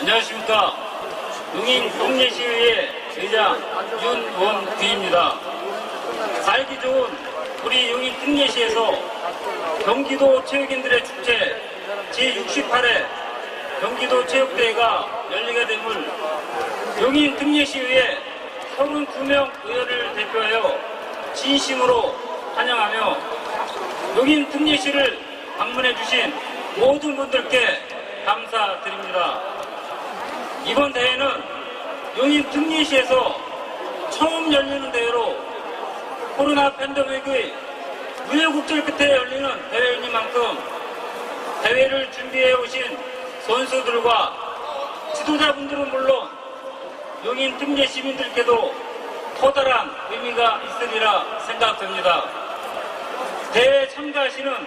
안녕하십니까. 용인 동예시의회 의장 윤원귀입니다. 살기 좋은 우리 용인 등예시에서 경기도 체육인들의 축제 제68회 경기도 체육대회가 열리게 됨을 용인 등예시의회 32명 의원을 대표하여 진심으로 환영하며 용인 등예시를 방문해 주신 모든 분들께. 이번 대회는 용인 등예시에서 처음 열리는 대회로 코로나 팬데믹의 우여곡절 끝에 열리는 대회이니만큼 대회를 준비해 오신 선수들과 지도자분들은 물론 용인 등재 시민들께도 커다란 의미가 있으리라 생각됩니다. 대회에 참가하시는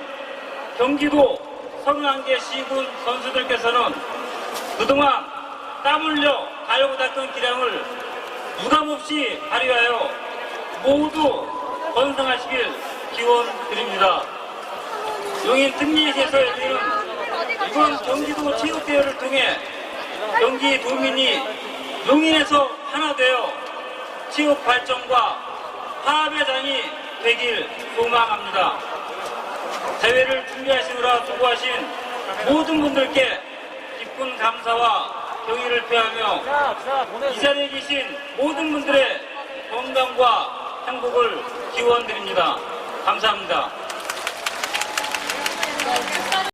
경기도 31개 시군 선수들께서는 그동안 땀 흘려 가려고 닦은 기량을 유감없이 발휘하여 모두 건승하시길 기원드립니다. 용인 등리에서 열리는 이번 경기도 체육대회를 통해 경기 도민이 용인에서 하나 되어 체육 발전과 화합의 장이 되길 소망합니다. 대회를 준비하시느라 수고하신 모든 분들께 깊은 감사와 경의를 표하며 이 자리에 계신 모든 분들의 건강과 행복을 기원드립니다. 감사합니다.